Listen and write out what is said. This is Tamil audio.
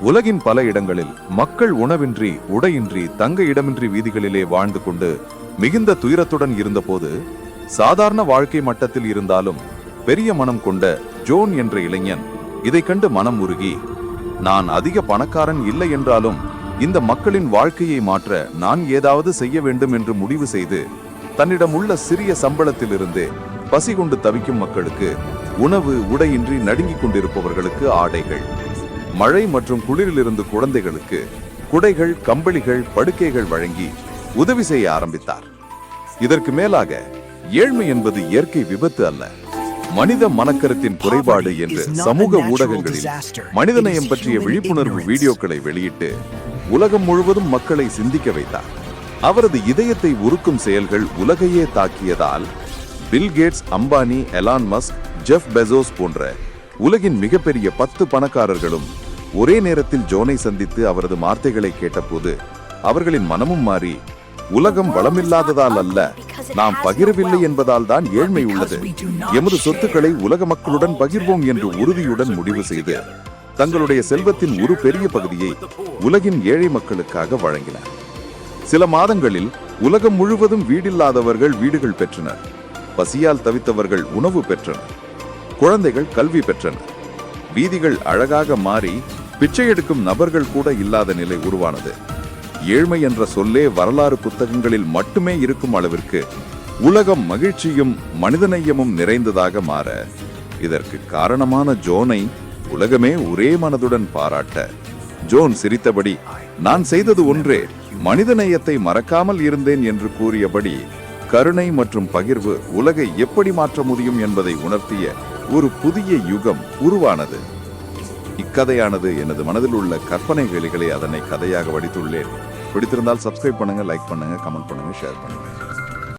உலகின் பல இடங்களில் மக்கள் உணவின்றி உடையின்றி தங்க இடமின்றி வீதிகளிலே வாழ்ந்து கொண்டு மிகுந்த துயரத்துடன் இருந்தபோது சாதாரண வாழ்க்கை மட்டத்தில் இருந்தாலும் பெரிய மனம் கொண்ட ஜோன் என்ற இளைஞன் இதைக் கண்டு மனம் உருகி நான் அதிக பணக்காரன் இல்லை என்றாலும் இந்த மக்களின் வாழ்க்கையை மாற்ற நான் ஏதாவது செய்ய வேண்டும் என்று முடிவு செய்து தன்னிடம் உள்ள சிறிய சம்பளத்திலிருந்து பசி கொண்டு தவிக்கும் மக்களுக்கு உணவு உடையின்றி நடுங்கிக் கொண்டிருப்பவர்களுக்கு ஆடைகள். மழை மற்றும் குளிரிலிருந்து குழந்தைகளுக்கு குடைகள் கம்பளிகள் படுக்கைகள் வழங்கி உதவி செய்ய ஆரம்பித்தார். இதற்கு மேலாக ஏழ்மை என்பது இயற்கை விபத்து அல்ல. மனித மனக்கருத்தின் குறைபாடு என்று சமூக ஊடகங்களில் மனிதநேயம் பற்றிய விழிப்புணர்வு வீடியோக்களை வெளியிட்டு உலகம் முழுவதும் மக்களை சிந்திக்க வைத்தார். அவரது இதயத்தை உருக்கும் செயல்கள் உலகையே தாக்கியதால் Bill Gates Ambani Elon Musk Jeff Bezos போன்ற உலகின் மிகப்பெரிய பத்து பணக்காரர்களும் ஒரே நேரத்தில் ஜோனை சந்தித்து அவரது வார்த்தைகளை கேட்டபோது அவர்களின் மனமும் மாறி உலகம் வளமில்லாததால் அல்ல நாம் பகிரவில்லை என்பதால் தான் ஏழ்மை உள்ளது. எமது சொத்துக்களை உலக மக்களுடன் பகிர்வோம் என்று உறுதியுடன் முடிவு செய்து தங்களுடைய செல்வத்தின் ஒரு பெரிய பகுதியை உலகின் ஏழை மக்களுக்காக வழங்கினர். சில மாதங்களில் உலகம் முழுவதும் வீடில்லாதவர்கள் வீடுகள் பெற்றனர். பசியால் தவித்தவர்கள் உணவு பெற்றனர். குழந்தைகள் கல்வி பெற்றனர். வீதிகள் அழகாக மாறி பிச்சை எடுக்கும் நபர்கள் கூட இல்லாத நிலை உருவானது. ஏழ்மை என்ற சொல்லே வரலாறு புத்தகங்களில் மட்டுமே இருக்கும் அளவிற்கு உலகம் மகிழ்ச்சியும் மனிதநேயமும் நிறைந்ததாக மாற இதற்கு காரணமான ஜோனை உலகமே ஒரே மனதுடன் பாராட்ட. ஜோன் சிரித்தபடி நான் செய்தது ஒன்றே மனிதநேயத்தை மறக்காமல் இருந்தேன் என்று கூறியபடி கருணை மற்றும் பகிர்வு உலகை எப்படி மாற்ற முடியும் என்பதை உணர்த்திய ஒரு புதிய யுகம் உருவானது. இக்கதையானது எனது மனதில் உள்ள கற்பனை வேலிகளை அதனை கதையாக வடித்துள்ளேன். பிடித்திருந்தால் சப்ஸ்கிரைப் பண்ணுங்க லைக் பண்ணுங்க கமெண்ட் பண்ணுங்க ஷேர் பண்ணுங்க.